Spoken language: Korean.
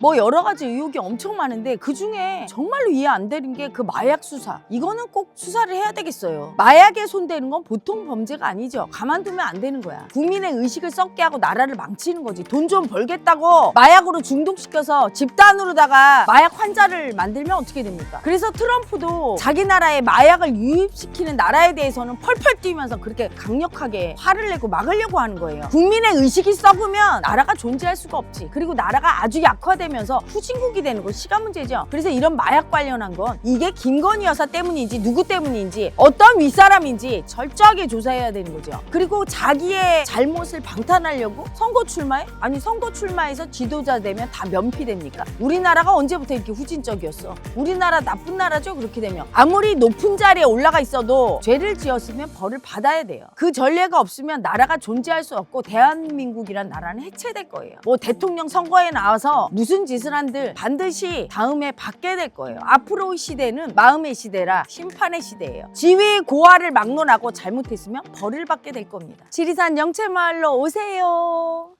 뭐 여러 가지 의혹이 엄청 많은데 그 중에 정말로 이해 안 되는 게 그 마약 수사. 이거는 꼭 수사를 해야 되겠어요. 마약에 손대는 건 보통 범죄가 아니죠. 가만두면 안 되는 거야. 국민의 의식을 썩게 하고 나라를 망치는 거지. 돈 좀 벌겠다고 마약으로 중독시켜서 집단으로다가 마약 환자를 만들면 어떻게 됩니까? 그래서 트럼프도 자기 나라에 마약을 유입시키는 나라에 대해서는 펄펄 뛰면서 그렇게 강력하게 화를 내고 막으려고 하는 거예요. 국민의 의식이 썩으면 나라가 존재할 수가 없지. 그리고 나라가 아주 약화되면 서 후진국이 되는 건 시간 문제죠. 그래서 이런 마약 관련한 건 이게 김건희 여사 때문인지 누구 때문인지 어떤 윗사람인지 철저하게 조사해야 되는 거죠. 그리고 자기의 잘못을 방탄하려고 선거 출마해? 아니 선거 출마해서 지도자 되면 다 면피됩니까? 우리나라가 언제부터 이렇게 후진적이었어? 우리나라 나쁜 나라죠 그렇게 되면 아무리 높은 자리에 올라가 있어도 죄를 지었으면 벌을 받아야 돼요. 그 전례가 없으면 나라가 존재할 수 없고 대한민국이란 나라는 해체될 거예요. 뭐 대통령 선거에 나와서 무슨 짓을 한들 반드시 다음에 받게 될 거예요. 앞으로 시대는 마음의 시대라 심판의 시대예요. 지위 고하를 막론하고 잘못했으면 벌을 받게 될 겁니다. 지리산 영채마을로 오세요.